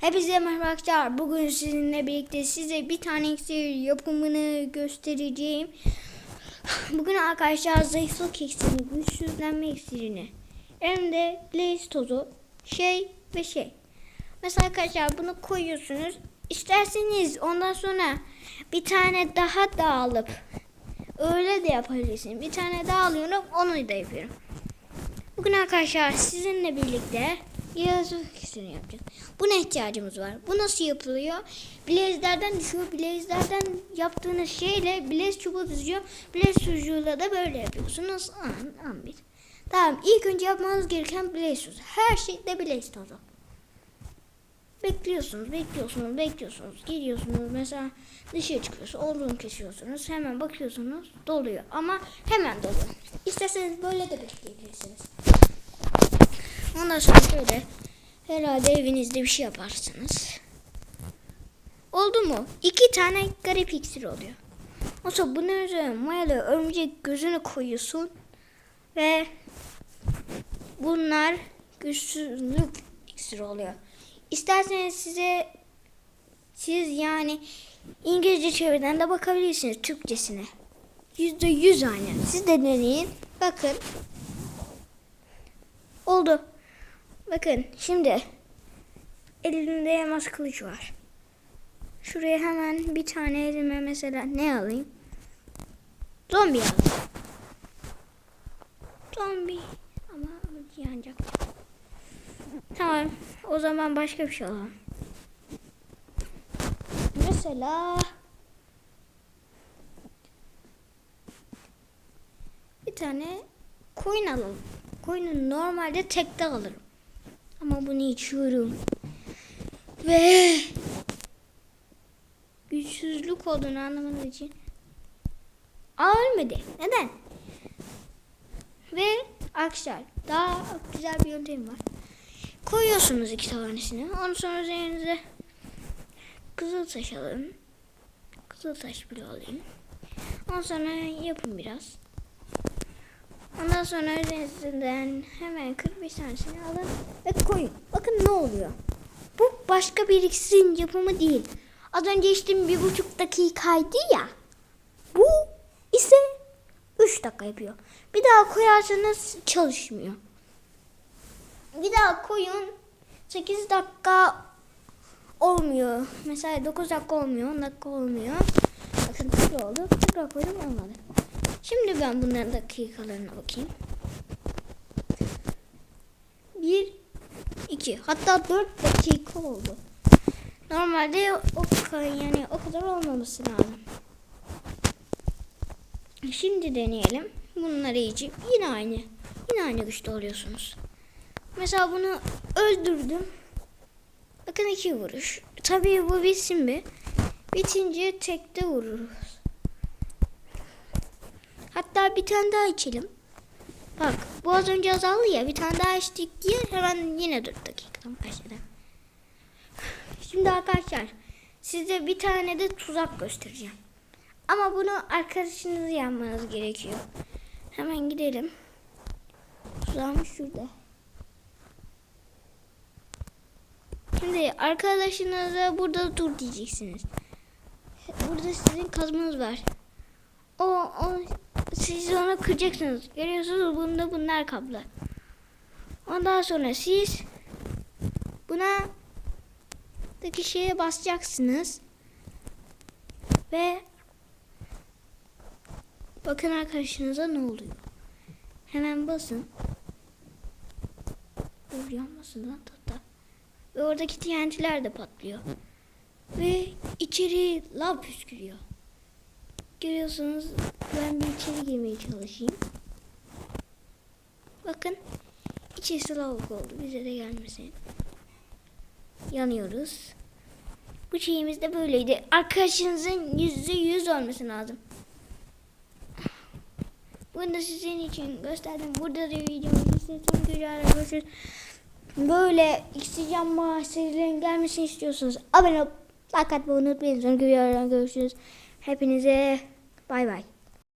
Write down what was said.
Hepinize merhaba arkadaşlar. Bugün sizinle birlikte size bir tane iksir yapımını göstereceğim. Bugün arkadaşlar zayıflık iksirini, güçsüzlenme iksirini, elimde blaze tozu, şey ve şey. Mesela arkadaşlar bunu koyuyorsunuz. İsterseniz ondan sonra bir tane daha da alıp öyle de yapabilirsiniz. Bir tane daha alıyorum onu da yapıyorum. Bugün arkadaşlar sizinle birlikte yazı iksirini yapacağız. Buna ihtiyacımız var. Bu nasıl yapılıyor? Bilezlerden düşüyor. Bilezlerden yaptığınız şeyle bilez çubuğu düzüyor. Bilez sucuğuyla da böyle yapıyorsunuz. An, an bir. Tamam ilk önce yapmanız gereken bilez tozu. Her şeyde bilez tozu. Bekliyorsunuz, bekliyorsunuz, bekliyorsunuz. Gidiyorsunuz mesela dışarı çıkıyorsunuz, odun kesiyorsunuz. Hemen bakıyorsunuz doluyor ama hemen doluyor. İsterseniz böyle de bekleyebilirsiniz. Ondan sonra şöyle herhalde evinizde bir şey yaparsınız. Oldu mu? İki tane garip iksir oluyor. O sonra bunun üzerine mayalı örümcek gözünü koyuyorsun ve bunlar güçsüzlük iksiri oluyor. İsterseniz size siz yani İngilizce çeviriden de bakabilirsiniz Türkçesine. Yüzde yüz aynı. Siz de deneyin. Bakın. Oldu. Bakın şimdi elimde elmas kılıç var. Şuraya hemen bir tane elime mesela ne alayım? Zombi alayım. Zombi ama yanacak. Tamam. O zaman başka bir şey alalım. Mesela bir tane koyun alalım. Koyunu normalde tekte alırım. Ama bunu içiyorum. Ve güçsüzlük olduğunu anlamanız için Aa, ölmedi. Neden? Ve arkadaşlar daha güzel bir yöntem var. Koyuyorsunuz iki tanesini. Ondan sonra üzerinize kızıl taş alın. Kızıl taş bile alayım. Ondan sonra yapın biraz. Ondan sonra üzerinden hemen 45 tanesini alın ve koyun. Bakın ne oluyor. Bu başka bir iksirin yapımı değil. Az önce içtiğim bir buçuk dakikaydı ya. Bu ise 3 dakika yapıyor. Bir daha koyarsanız çalışmıyor. Bir daha koyun 8 dakika olmuyor. Mesela 9 dakika olmuyor, 10 dakika olmuyor. Bakın tekrar oldu. Tekrar koydum olmadı. Şimdi ben bunların dakikalarına bakayım. 1 2 hatta 4 dakika oldu. Normalde o kadar yani o kadar olmaması lazım. Şimdi deneyelim. Bunları yiyeceğim. Yine aynı. Yine aynı güçte oluyorsunuz. Mesela bunu öldürdüm. Bakın iki vuruş. Tabii bu bitsin bir. Bitince tekte vururuz. Hatta bir tane daha içelim. Bak bu az önce azaldı ya. Bir tane daha içtik diye hemen yine 4 dakikadan başladı. Şimdi arkadaşlar size bir tane de tuzak göstereceğim. Ama bunu arkadaşınızı yapmanız gerekiyor. Hemen gidelim. Tuzağımız şurada. Şimdi arkadaşınıza burada dur diyeceksiniz. Burada sizin kazmanız var. O, o siz onu kıracaksınız. Görüyorsunuz bunda bunlar kaplı. Ondan sonra siz buna daki şeye basacaksınız. Ve bakın arkadaşınıza ne oluyor. Hemen basın. Dur yanmasın lan tahta. Ve oradaki TNT'ler de patlıyor. Ve içeri lav püskürüyor. Görüyorsunuz ben bir içeri girmeye çalışayım. Bakın içerisi lavuk oldu. Bize de gelmesin. Yanıyoruz. Bu şeyimiz de böyleydi. Arkadaşınızın yüzde yüz olması lazım. Bunu da sizin için gösterdim. Burada da videomu izlediğiniz için görüşürüz. Böyle Instagram serilerin gelmesini istiyorsanız abone olup like atmayı unutmayın. Sonra görüşürüz. Hepinize Bye bye.